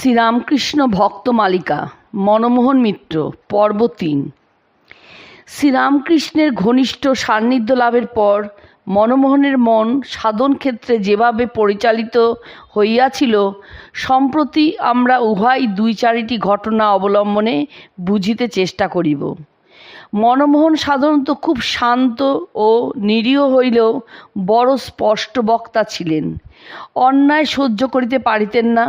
শ্রীরামকৃষ্ণ ভক্ত মালিকা, মনমোহন মিত্র, পর্ব তিন। শ্রীরামকৃষ্ণের ঘনিষ্ঠ সান্নিধ্য লাভের পর মনমোহনের মন সাধন ক্ষেত্রে যেভাবে পরিচালিত হইয়াছিল, সম্প্রতি আমরা উভয় দুই চারিটি ঘটনা অবলম্বনে বুঝিতে চেষ্টা করিব। মনমোহন সাধারণত খুব শান্ত ও নিরীহ হইলেও বড় স্পষ্ট বক্তা ছিলেন। অন্যায় সহ্য করিতে পারিতেন না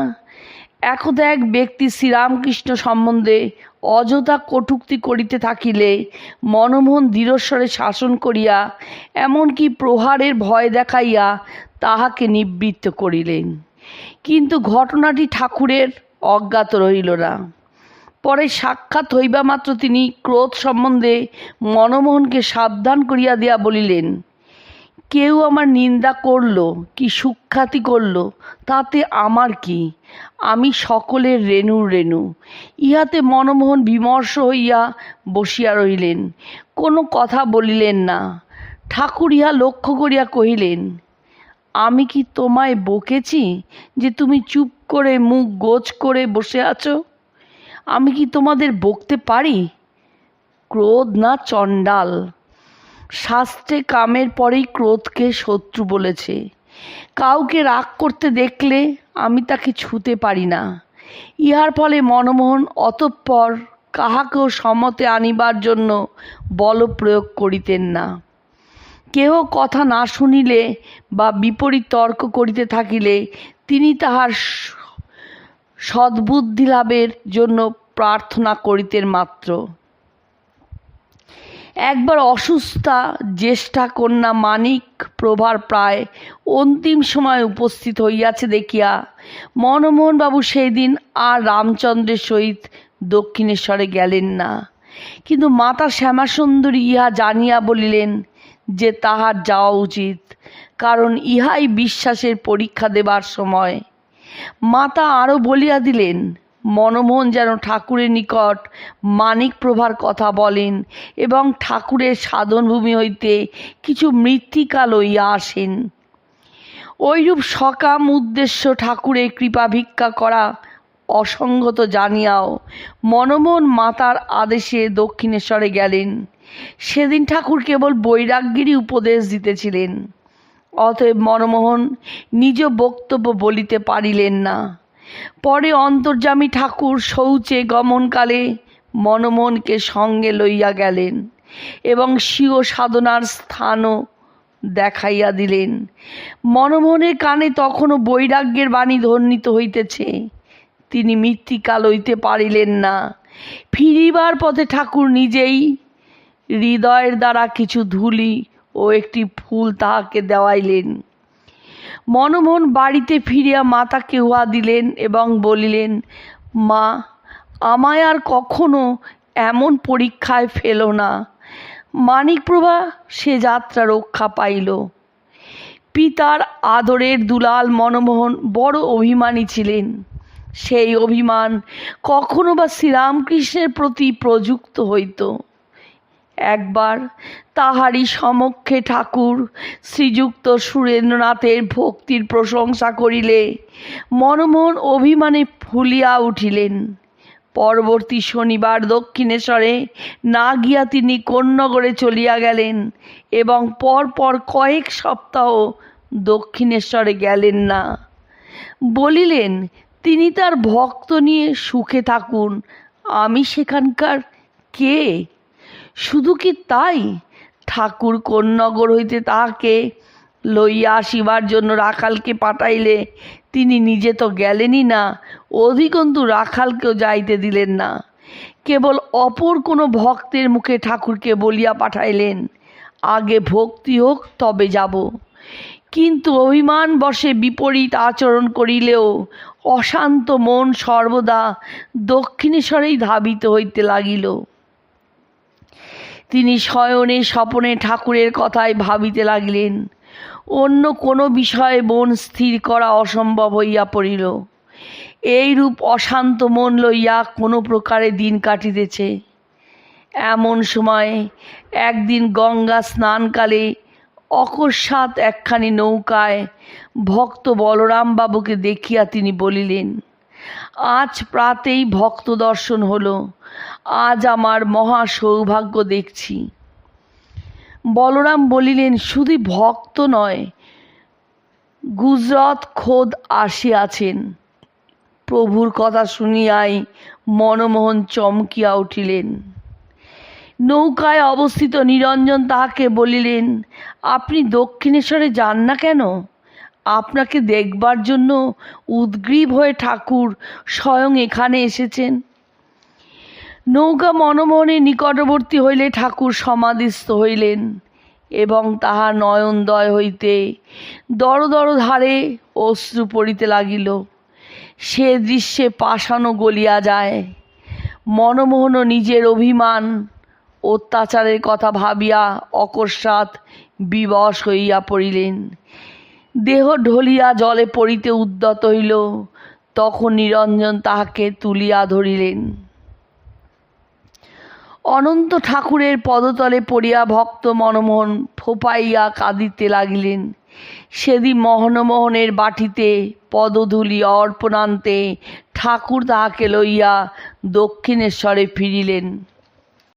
একদা এক ব্যক্তি শ্রীরামকৃষ্ণ সম্বন্ধে অযথা কটুক্তি করিতে থাকিলে মনমোহন দৃঢ়স্বরে শাসন করিয়া, এমনকি প্রহারের ভয় দেখাইয়া তাহাকে নিবৃত্ত করিলেন। কিন্তু ঘটনাটি ঠাকুরের অজ্ঞাত রহিল না। পরে সাক্ষাৎ হইবা মাত্র তিনি ক্রোধ সম্বন্ধে মনমোহনকে সাবধান করিয়া দিয়া বলিলেন কেউ আমার নিন্দা করল কি সুখ্যাতি করল, তাতে আমার কি? আমি সকলের রেণুর রেণু। ইহাতে মনমোহন বিমর্ষ হইয়া বসিয়া রহিলেন, কোনো কথা বলিলেন না। ঠাকুর ইহা লক্ষ্য করিয়া কহিলেন, আমি কি তোমায় বকেছি যে তুমি চুপ করে মুখ গোজ করে বসে আছো? আমি কি তোমাদের বকতে পারি? ক্রোধ না চণ্ডাল শাস্ত্রে কামের পরেই ক্রোধকে শত্রু বলেছে। কাউকে রাগ করতে দেখলে আমি তাকে ছুতে পারি না। ইহার ফলে মনমোহন অতঃপর কাহাকেও সমতে আনিবার জন্য বল প্রয়োগ করিতেন না। কেহ কথা না শুনিলে বা বিপরীত তর্ক করিতে থাকিলে তিনি তাহার সদ্বুদ্ধি লাভের জন্য প্রার্থনা করিতেন মাত্র। একবার অসুস্থা জ্যেষ্ঠা কন্যা মানিক প্রভার প্রায় অন্তিম সময় উপস্থিত হইয়াছে দেখিয়া। মনমোহনবাবু সেই দিন আর রামচন্দ্রের সহিত দক্ষিণেশ্বরে গেলেন না। কিন্তু মাতা শ্যামাসুন্দরী ইহা জানিয়া বলিলেন যে তাহার যাওয়া উচিত, কারণ ইহাই বিশ্বাসের পরীক্ষা দেবার সময়। মাতা আরও বলিয়া দিলেন মনমোহন যেন ঠাকুরের নিকট মানিক প্রভার কথা বলেন এবং ঠাকুরের সাধনভূমি হইতে কিছু মৃত্তিকা লইয়া আসেন। ঐরূপ সকাম উদ্দেশ্য ঠাকুরের কৃপা ভিক্ষা করা অসঙ্গত জানিয়াও মনমোহন মাতার আদেশে দক্ষিণেশ্বরে গেলেন। সেদিন ঠাকুর কেবল বৈরাগ্যেরই উপদেশ দিতেছিলেন, অতএব মনমোহন নিজ বক্তব্য বলিতে পারিলেন না। পরে অন্তর্যামী ঠাকুর শৌচে গমনকালে মনমোহনকে সঙ্গে লইয়া গেলেন এবং স্বীয় সাধনার স্থানও দেখাইয়া দিলেন। মনমোহনের কানে তখনও বৈরাগ্যের বাণী ধ্বনিত হইতেছে। তিনি মৃত্তিকা লইতে পারিলেন না। ফিরিবার পথে ঠাকুর নিজেই হৃদয়ের দ্বারা কিছু ধুলি ও একটি ফুল তাহাকে দেওয়াইলেন। মনমোহন বাড়িতে ফিরিয়া মাতাকে উহা দিলেন এবং বলিলেন, মা, আমায় আর কখনো এমন পরীক্ষায় ফেলো না। মানিকপ্রভা সে যাত্রা রক্ষা পাইল। পিতার আদরের দুলাল মনমোহন বড় অভিমানী ছিলেন। সেই অভিমান কখনো বা শ্রীরামকৃষ্ণের প্রতি প্রযুক্ত হইত। একবার তাহারই সমক্ষে ঠাকুর শ্রীযুক্ত সুরেন্দ্রনাথের ভক্তির প্রশংসা করিলে মনমোহন অভিমানে ফুলিয়া উঠিলেন। পরবর্তী শনিবার দক্ষিণেশ্বরে না গিয়া তিনি কোন্নগরে চলিয়া গেলেন এবং পরপর কয়েক সপ্তাহ দক্ষিণেশ্বরে গেলেন না। বলিলেন, তিনি তার ভক্ত নিয়ে সুখে থাকুন। আমি সেখানকার কে? শুধু কি তাই? ঠাকুর কোন্নগর হইতে তাহাকে লইয়া আসিবার জন্য রাখালকে পাঠাইলে তিনি নিজে তো গেলেনই না, অধিকন্তু রাখালকেও যাইতে দিলেন না। কেবল অপর কোনো ভক্তের মুখে ঠাকুরকে বলিয়া পাঠাইলেন, আগে ভক্তি হোক, তবে যাব। কিন্তু অভিমান বশে বিপরীত আচরণ করিলেও অশান্ত মন সর্বদা দক্ষিণেশ্বরেই ধাবিত হইতে লাগিল। তিনি শয়নে স্বপনে ঠাকুরের কথায় ভাবিতে লাগিলেন। অন্য কোনো বিষয়ে মন স্থির করা অসম্ভব হইয়া পড়িল। এইরূপ অশান্ত মন লইয়া কোনো প্রকারে দিন কাটিতেছে। এমন সময় একদিন গঙ্গা স্নানকালে অকস্মাৎ একখানি নৌকায় ভক্ত বলরামবাবুকে দেখিয়া তিনি বলিলেন আজ প্রাতেই ভক্ত দর্শন হলো। আজ আমার মহা সৌভাগ্য দেখছি। বলরাম বলিলেন, শুধু ভক্ত নয়, গুজরাত খোদ আসিয়াছেন। প্রভুর কথা শুনিয়াই মনমোহন চমকিয়া উঠিলেন। নৌকায় অবস্থিত নিরঞ্জন তাহাকে বলিলেন, আপনি দক্ষিণেশ্বরে যান না কেন? আপনাকে দেখবার জন্য উদ্গ্রীব হয়ে ঠাকুর স্বয়ং এখানে এসেছেন। নৌকা মনমোহনের নিকটবর্তী হইলে ঠাকুর সমাধিস্থ হইলেন এবং তাহার নয়নদয় হইতে দর দর ধারে অশ্রু পড়িতে লাগিল। সে দৃশ্যে পাষাণও গলিয়া যায়। মনমোহনও নিজের অভিমান, অত্যাচারের কথা ভাবিয়া অকস্মাৎ বিবশ হইয়া পড়িলেন। দেহ ঢলিয়া জলে পড়িতে উদ্যত হইল, তখন নিরঞ্জন তাহাকে তুলিয়া ধরিলেন। অনন্ত ঠাকুরের পদতলে পড়িয়া ভক্ত মনমোহন ফোপাইয়া কাঁদিতে লাগিলেন। সেদিন মহনমোহনের বাটিতে পদধূলি অর্পণান্তে ঠাকুর তাহাকে লইয়া দক্ষিণেশ্বরে ফিরিলেন।